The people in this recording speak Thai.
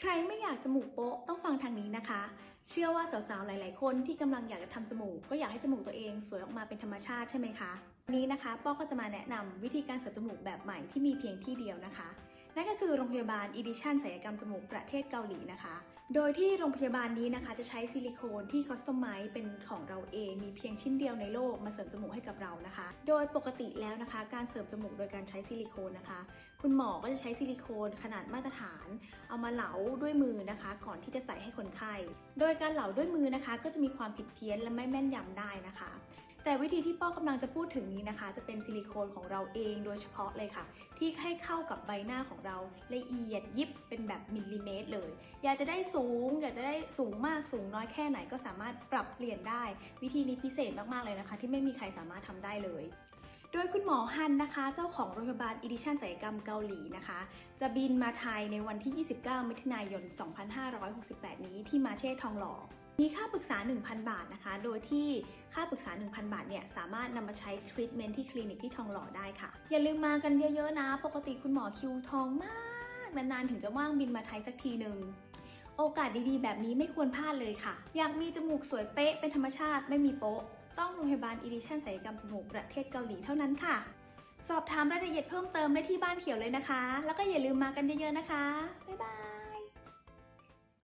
ใครไม่อยากจมูกโป๊ะต้องฟังทางนี้นะคะ เชื่อว่าสาวๆ หลาย ๆ คนที่กำลังอยากจะทำจมูก ก็อยากให้จมูกตัวเองสวยออกมาเป็นธรรมชาติใช่ไหมคะ วันนี้นะคะป้อก็จะมาแนะนำวิธีการเสริมจมูกแบบใหม่ที่มีเพียงที่เดียวนะคะ นั่นก็คือโรงพยาบาล Edition ศัลยกรรมจมูกประเทศเกาหลีนะคะ โดยที่โรงพยาบาลนี้นะคะจะใช้ซิลิโคนที่คอสตอมไมซ์เป็นของเราเองมีเพียงชิ้นเดียวในโลกมาเสริมจมูกให้กับเรานะคะ โดยปกติแล้วนะคะ การเสริมจมูกโดยการใช้ซิลิโคนนะคะ คุณหมอก็จะใช้ซิลิโคนขนาดมาตรฐาน เอามาเหลาด้วยมือนะคะ ก่อนที่จะใส่ให้คนไข้ โดยการเหลาด้วยมือนะคะ ก็จะมีความผิดเพี้ยนและไม่แม่นยำได้นะคะ แต่วิธีที่ป้อกำลังจะพูดถึงนี้นะคะ จะเป็นซิลิโคนของเราเองโดยเฉพาะเลยค่ะ ที่ให้เข้ากับใบหน้าของเราละเอียดยิบเป็นแบบมิลลิเมตรเลย อยากจะได้สูง อยากจะได้สูงมากสูงน้อยแค่ไหนก็สามารถปรับเปลี่ยนได้ วิธีนี้พิเศษมากๆเลยนะคะ ที่ไม่มีใครสามารถทำได้เลยโดยคุณหมอฮันนะคะ เจ้าของโรงพยาบาลอีดิชันศัลยกรรมเกาหลีนะคะ จะบินมาไทยในวันที่ 29 มิถุนายน 2568 นี้ที่มาเช่ทองหล่อ มีค่าปรึกษา 1,000 บาทนะคะ โดยที่ค่าปรึกษา 1,000 บาทเนี่ยสามารถนำมาใช้ทรีทเมนต์ที่คลินิกที่ทองหล่อได้ค่ะ อย่าลืมมากันเยอะๆนะ ปกติคุณหมอคิวทองมาก นานๆ ถึงจะว่างบินมาไทยสักทีหนึ่งโอกาสดีๆ แบบนี้ไม่ควรพลาดเลยค่ะ อยากมีจมูกสวยเป๊ะเป็นธรรมชาติไม่มีโป๊ะ ต้องโรงพยาบาลอีดิชั่นศัลยกรรมจมูกประเทศเกาหลีเท่านั้นค่ะ สอบถามรายละเอียดเพิ่มเติมได้ที่บ้านเขียวเลยนะคะ แล้วก็อย่าลืมมากันเยอะๆนะคะ บ๊ายบาย